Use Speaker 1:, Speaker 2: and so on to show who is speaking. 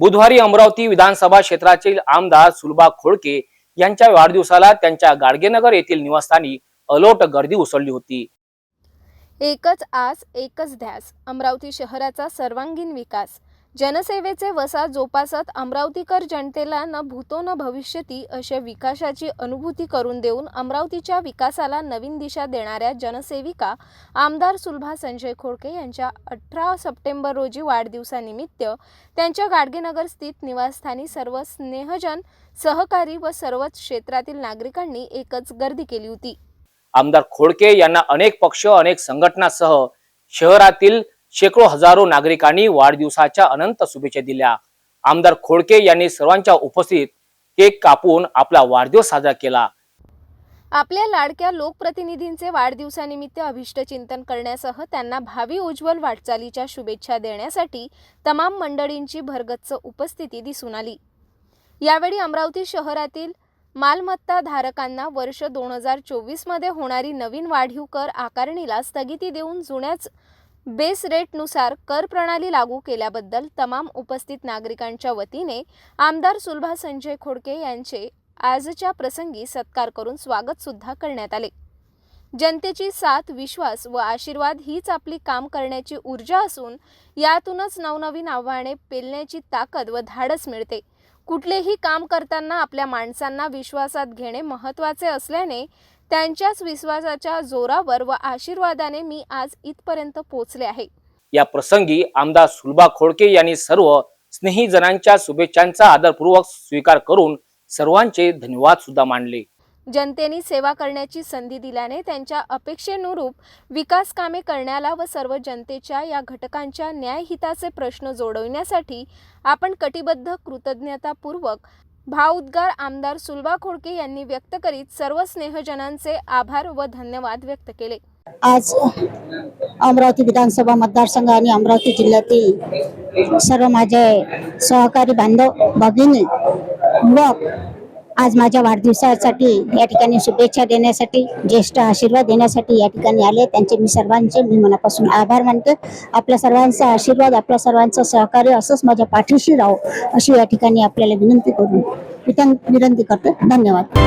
Speaker 1: बुधवारी अमरावती विधानसभा क्षेत्रातील आमदार सुलभा खोडके यांच्या वाढदिवसाला त्यांच्या गाडगेनगर येथील निवासस्थानी अलोट गर्दी उसळली होती.
Speaker 2: एकच आस एकच ध्यास अमरावती शहराचा सर्वांगीण विकास जनसेवेचे वसा जोपासत अमरावतीकर जनतेला न भूतो न भविष्यती अशा विकासाची अनुभूती करून देऊन अमरावतीच्या विकासाला नवीन दिशा देणाऱ्या जनसेविका आमदार सुलभा संजय खोडके यांच्या अठरा सप्टेंबर रोजी वाढदिवसानिमित्त त्यांच्या गाडगेनगर स्थित निवासस्थानी सर्व स्नेहजन सहकारी व सर्वच क्षेत्रातील नागरिकांनी एकच गर्दी केली होती.
Speaker 1: आमदार खोडके यांना अनेक पक्ष अनेक संघटनासह शहरातील शेकडो हजारो नागरिकांनी वाढदिवसाच्या अनंत शुभेच्छा दिल्या. आमदार खोडके यांनी सर्वांच्या उपस्थित केक कापून आपला वाढदिवस साजरा केला.
Speaker 2: आपल्या लाडक्या लोकप्रतिनिधींचे वाढदिवसानिमित्त अभिष्ट चिंतन करण्यासह त्यांना भावी उज्ज्वल वाटचालीच्या शुभेच्छा देण्यासाठी तमाम मंडळींची भरगच्च उपस्थिती दिसून आली. यावेळी अमरावती शहरातील मालमत्ता धारकांना वर्ष दोन हजार चोवीसमध्ये होणारी नवीन वाढीव कर आकारणीला स्थगिती देऊन जुन्याच बेस रेटनुसार कर प्रणाली लागू केल्याबद्दल तमाम उपस्थित नागरिकांच्या वतीने आमदार सुलभा संजय खोडके यांचे आजच्या प्रसंगी सत्कार करून स्वागत सुद्धा करण्यात आले. जनतेची साथ विश्वास व आशीर्वाद हीच आपली काम करण्याची ऊर्जा असून यातूनच नवनवीन आव्हाने पेलण्याची ताकद व धाडस मिळते. कुठलेही काम करताना आपल्या माणसांना विश्वासात घेणे महत्त्वाचे असल्याने त्यांच्याच विश्वासाच्या जोरावर व आशीर्वादाने मी आज इथपर्यंत पोहोचले आहे.
Speaker 1: या प्रसंगी आमदार सुलभा खोडके यांनी सर्व स्नेहीजनांच्या शुभेच्छांचा आदरपूर्वक स्वीकार करून सर्वांचे धन्यवाद सुद्धा मानले.
Speaker 2: जनतेने सेवा करण्याची संधी दिल्याने त्यांच्या अपेक्षेनुरूप विकास कामे करण्याला व सर्व जनतेच्या या घटकांच्या न्यायहिताचे प्रश्न जोडविण्यासाठी आपण कटिबद्ध कृतज्ञतापूर्वक भावउद्गार आमदार सुलभा खोडके यांनी व्यक्त करीत सर्व स्नेहजनांचे आभार व धन्यवाद व्यक्त केले.
Speaker 3: आज अमरावती विधानसभा मतदारसंघ आणि अमरावती जिल्ह्यातील सर्व माझे सहकारी बांधव भगिनी व आज माझ्या वाढदिवसासाठी या ठिकाणी शुभेच्छा देण्यासाठी ज्येष्ठ आशीर्वाद देण्यासाठी या ठिकाणी आले. त्यांचे मी सर्वांचे मी मनापासून आभार मानते. आपल्या सर्वांचा आशीर्वाद आपल्या सर्वांचं सहकार्य असंच माझ्या पाठीशी राहो अशी या ठिकाणी आपल्याला विनंती करून विनंती करते. धन्यवाद.